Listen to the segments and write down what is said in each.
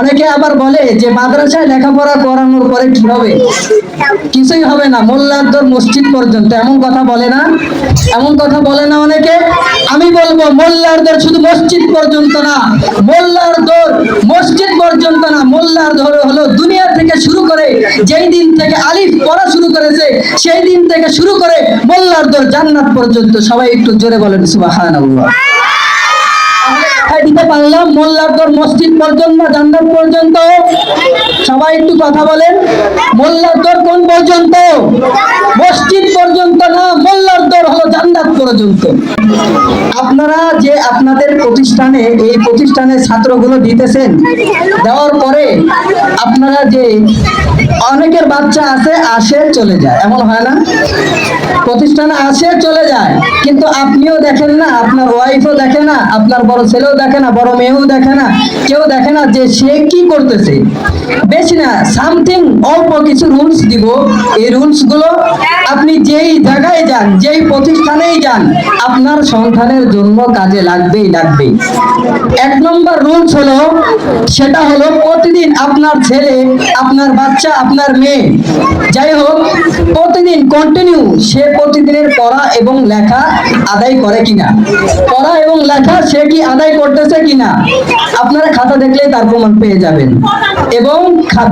অনেকে আবার বলে যে মাদ্রাসায় লেখাপড়া করানোর পরে কি হবে? কিছুই হবে না, মোল্লারদর মসজিদ পর্যন্ত। এমন কথা বলে না, এমন কথা বলে না অনেকে। আমি বলব, মোল্লারদর শুধু মসজিদ পর্যন্ত না, মোল্লারদর মসজিদ পর্যন্ত না, মোল্লারদর হলো দুনিয়া থেকে শুরু করে, যেই দিন থেকে আলিফ পড়া শুরু করেছে, সেই দিন থেকে শুরু করে মোল্লারদর জান্নাত পর্যন্ত। সবাই একটু জোরে বলেন, সুবহানাল্লাহ। দেখাই দিতে পারলাম, মোল্লারদর মসজিদ পর্যন্ত না জান্নাত পর্যন্ত। সবাই একটু কথা বলেন, মোল্লারদর কোন পর্যন্ত? মসজিদ পর্যন্ত না, মোল্লারদর হলো জান্নাত পর্যন্ত। আপনারা যে আপনাদের প্রতিষ্ঠানে, এই প্রতিষ্ঠানের ছাত্রগুলো দিতেছেন, দেওয়ার পরে আপনারা যে অনেকের বাচ্চা আছে, আসে, চলে যায়। এমন হয় না? প্রতিষ্ঠানে আসে চলে যায়। কিন্তু আপনিও দেখেন না, আপনার ওয়াইফও দেখে না, আপনার বড় ছেলেও দেখে না, বড় মেয়েও দেখে না, কেউ দেখে না যে সে কি করতেছে। বেশি না সামথিং অল্প কিছু রুলস দিব। এই রুলসগুলো আপনি যেই জায়গায় যান, যেই প্রতিষ্ঠানেই যান, আপনার সন্তানের জন্য কাজে লাগবেই লাগবে। এক নম্বর রুলস হলো, সেটা হলো প্রতিদিন আপনার ছেলে, আপনার বাচ্চা, আপনার মেয়ে, যাই হোক, প্রতিদিন কন্টিনিউ সে প্রতিদিনের পড়া এবং লেখা আদায় করে কিনা? পড়া এবং লেখা সে কি আদায় করতেছে কিনা? আপনারা খাতা দেখলেই তার প্রমাণ পেয়ে যাবেন। এবং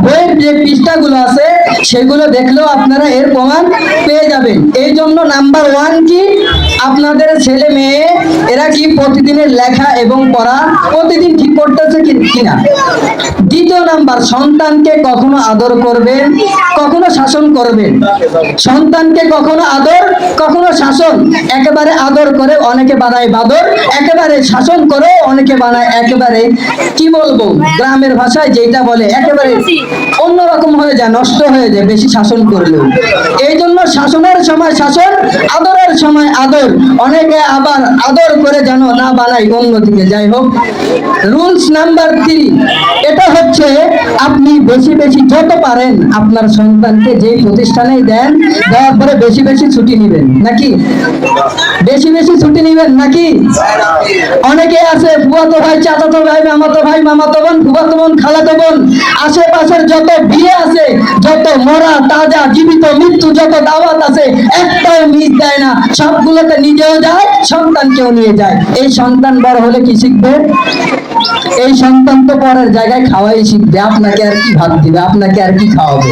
বইয়ের যে পৃষ্ঠাগুলো আছে, সেগুলো দেখলেও আপনারা এর প্রমাণ পেয়ে যাবেন। এই জন্য নাম্বার ওয়ান কি? আপনাদের ছেলে মেয়ে, এরা কি প্রতিদিনের লেখা এবং পড়া প্রতিদিন ঠিক করতেছে কিনা? দ্বিতীয় নাম্বার, সন্তানকে কখনো আদর করবেন, কখনো শাসন করবেন। সন্তানকে কখনো আদর, কখনো শাসন একেবারে আদর করে অনেকে বানায় বাদর, একেবারে শাসন করে অনেকে বানায় একেবারে, কি বলব? গ্রামের ভাষায় যেটা বলে, একেবারে অন্যরকম হয়ে যায়, নষ্ট হয়ে যায়, বেশি শাসন করলেও। এই জন্য শাসনের সময় শাসন, আদরের সময় আদর। অনেকে আবার আদর করে যেন না বানাই অন্যদিকে যাই হোক রুলস নাম্বার থ্রি এটা হচ্ছে আপনি বেশি বেশি যত পারেন আপনার সন্তানকে যেই প্রতিষ্ঠানেই দেন, দেওয়ার পরে বেশি বেশি ছুটি নেবেন। নাকি? বেশি বেশি ছুটি নেবেন নাকি? অনেকে আছে ফুয়াতো ভাই চাচাতো ভাই মামাতো ভাই মামাতো বোন ফুয়াতো বোন খালাতো বোন। আশেপাশের যত বিয়ে আছে, যত মরা, তাজা, জীবিত, মৃত্যু, যত দাওয়াত আছে, একটাও মিস দেয় না। সবগুলোতে নিজেও যায়, সন্তানকেও নিয়ে যায়। এই সন্তান বড় হলে কি শিখবে? এই সন্তান তো পরের জায়গায় খাওয়াই শিখবে। আপনাকে আর কি ভাত দিবে? আপনাকে আর কি খাওয়াবে?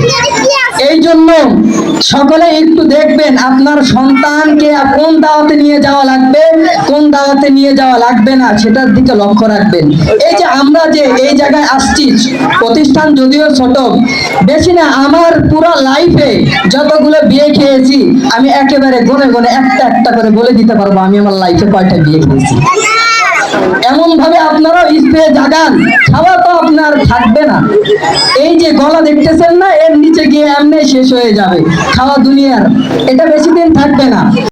এই জন্য সকলে একটু দেখবেন আপনার সন্তানকে কোন দাওয়াতে নিয়ে যাওয়া লাগবে, কোন দাওয়াতে নিয়ে যাওয়া লাগবে না, সেটার দিকে লক্ষ্য রাখবেন। এই যে আমরা যে এই জায়গায় আসছি, প্রতিষ্ঠান যদিও ছোট, বেশি না, আমার পুরো লাইফে যতগুলো বিয়ে খেয়েছি, আমি একেবারে গনে গনে একটা একটা করে বলে দিতে পারব, আমি আমার লাইফে কয়টা বিয়ে খেয়েছি। এমন ভাবে আপনারা স্প্রে জাগান, খাওয়া তো আপনার থাকবে না। এই যে গলা দেখতেছেন না, এর নিচে গিয়ে এমনি শেষ হয়ে যাবে, খাওয়া দুনিয়ার। এটা বেশি দিন থাকবে না।